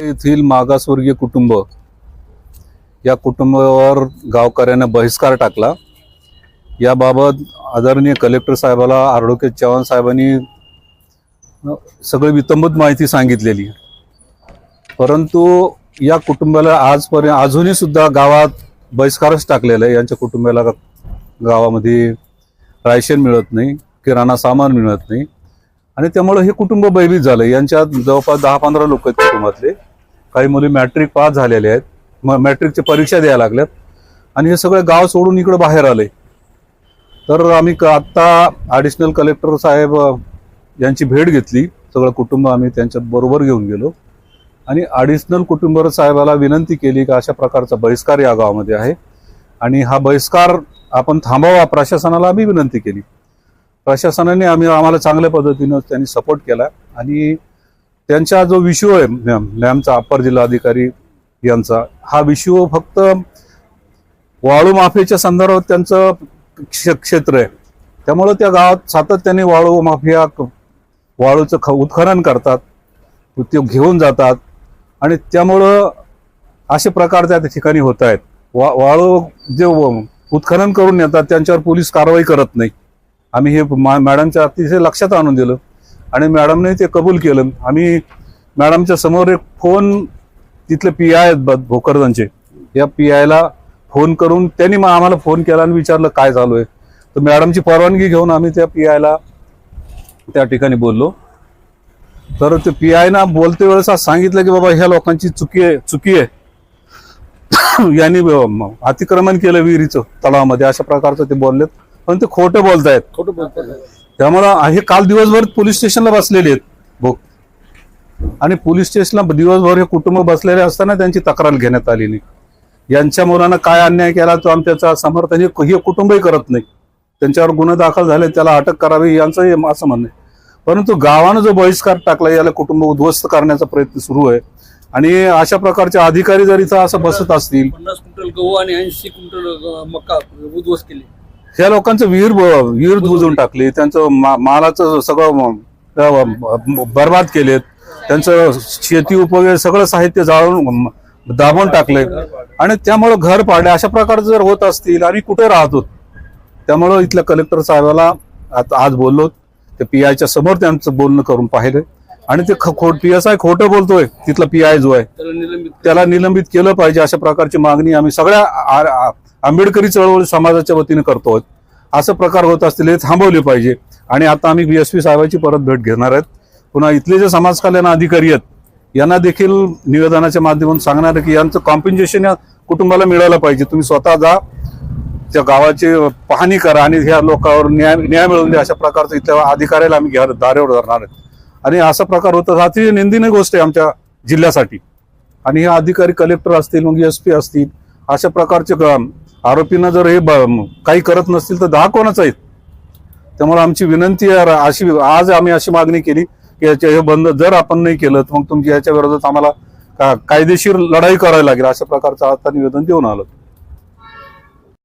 येथील मागासवर्गीय कुटुंब या कुटुंबावर गावकऱ्याने बहिष्कार टाकला. याबाबत आदरणीय कलेक्टर साहेबाला आरोग्य चव्हाण साहेबांनी सगळी वितंबत माहिती सांगितलेली. परंतु या कुटुंबाला आजपर्यंत अजूनही सुद्धा गावात बहिष्कारच टाकलेला आहे. यांच्या कुटुंबाला गावामध्ये रायशन मिळत नाही किराणा सामान मिळत नाही. आणि त्यामुळे हे कुटुंब भयभीत झालं. यांच्यात जवळपास दहा पंधरा लोक आहेत कुटुंबातले. काही मुली मॅट्रिक पास झालेले आहेत. म मॅट्रिकची परीक्षा द्यायला लागल्यात. आणि हे सगळं गाव सोडून इकडे बाहेर आले तर आम्ही क- आत्ता ॲडिशनल कलेक्टर साहेब यांची भेट घेतली. सगळं कुटुंब आम्ही त्यांच्या बरोबर घेऊन गेलो. आणि ॲडिशनल कुटुंब साहेबाला विनंती केली की अशा प्रकारचा बहिष्कार या गावामध्ये आहे. आणि हा बहिष्कार आपण थांबावा प्रशासनाला आम्ही विनंती केली. प्रशासनाने आम्ही आम्हाला चांगल्या पद्धतीनं त्यांनी सपोर्ट केला. आणि त्यांचा जो विषय आहे मॅम मॅमचा अप्पर जिल्हाधिकारी यांचा हा विषय फक्त वाळू माफीच्या संदर्भात त्यांचं क्षेत्र आहे. त्यामुळं त्या गावात सातत्याने वाळू माफिया वाळूचं ख उत्खनन करतात उद्योग घेऊन जातात आणि त्यामुळं असे प्रकार त्या ठिकाणी होत आहेत. वा वाळू जे व- उत्खनन करून येतात त्यांच्यावर पोलीस कारवाई करत नाही. आम्ही हे मा- मॅडमच्या अतिशय लक्षात आणून दिलं आणि मॅडमने ते कबूल केलं. आम्ही मॅडमच्या समोर एक फोन तिथले पी आय आहेत भोकरदांचे या पी आयला फोन करून त्यांनी मग आम्हाला फोन केला आणि विचारलं काय चालू आहे तर मॅडमची परवानगी घेऊन आम्ही त्या पी आयला त्या ठिकाणी बोललो. तर ते पी आय ना बोलते वेळेस सांगितलं की बाबा ह्या लोकांची चुकी आहे चुकी आहे. यांनी अतिक्रमण केलं विहिरीचं तलावामध्ये अशा प्रकारचं ते बोललेत. पण ते खोटं बोलतायत. खोटं बोलतात त्यामुळं हे काल दिवसभर पोलीस स्टेशनला बसलेले आहेत. भो आणि पोलीस स्टेशनला दिवसभर हे कुटुंब बसलेले असताना त्यांची तक्रार घेण्यात आली नाही. यांच्या मुलानं काय अन्याय केला तो आम्ही त्याचा समर्थन हे कुटुंबही करत नाही. त्यांच्यावर गुन्हे दाखल झाले त्याला अटक करावी यांचं हे असं म्हणणं आहे. परंतु गावानं जो बहिष्कार टाकला याला कुटुंब उद्ध्वस्त करण्याचा प्रयत्न सुरू आहे. आणि अशा प्रकारचे अधिकारी जर इथं असं बसत असतील पन्नास क्विंटल गहू आणि ऐंशी क्विंटल मका उद्ध्वस्त केली. ह्या लोकांचं विहीर विहीर बुजून टाकली. त्यांचं मा- मालाचं सगळं अं, बर्बाद केलेत. त्यांचं शेती उपयोगी सगळं साहित्य जाळून दाबून टाकले. आणि त्यामुळं घर पाडले. अशा प्रकारचं जर होत असतील आणि कुठे राहतो त्यामुळं इथल्या कलेक्टर साहेबाला आता आज बोललो. ते पी आयच्या समोर त्यांचं बोलणं करून पाहिलं. आणि ते खोट पी एस आय खोटं बोलतोय. तिथला पी आय जो आहे त्याला निलंबित केलं. पाहिजे अशा प्रकारची मागणी आम्ही सगळ्या आंबेडकरी चळवळ समाजाच्या वतीने करतोय असं प्रकार होत असतील हे थांबवले पाहिजे. आणि आता आम्ही बी एस पी साहेबांची परत भेट घेणार आहेत. पुन्हा इथले जे समाज कल्याण अधिकारी आहेत यांना देखील निवेदनाच्या माध्यमातून सांगणार की यांचं कॉम्पेन्सेशन या कुटुंबाला मिळायला पाहिजे. तुम्ही स्वतः जा त्या गावाची पाहणी करा आणि ह्या लोकांवर न्याय न्याय मिळवून द्या. अशा प्रकारचं इथल्या अधिकाऱ्याला आम्ही घ्या दारेवर धरणार आहेत आणि असा प्रकार होता. अतिशय निंदनीय गोष्ट आहे आमच्या जिल्ह्यासाठी. आणि हे अधिकारी कलेक्टर असतील मग एस पी असतील अशा प्रकारचे आरोपींना जर हे काही करत नसतील तर दहा कोणाच आहेत? त्यामुळे आमची विनंती अशी आज आम्ही अशी मागणी केली. याच्या याचे हे बंद जर आपण नाही केलं तर मग तुमची याच्या विरोधात आम्हाला कायदेशीर लढाई करावी लागेल अशा प्रकारचं आता निवेदन देऊन आलं.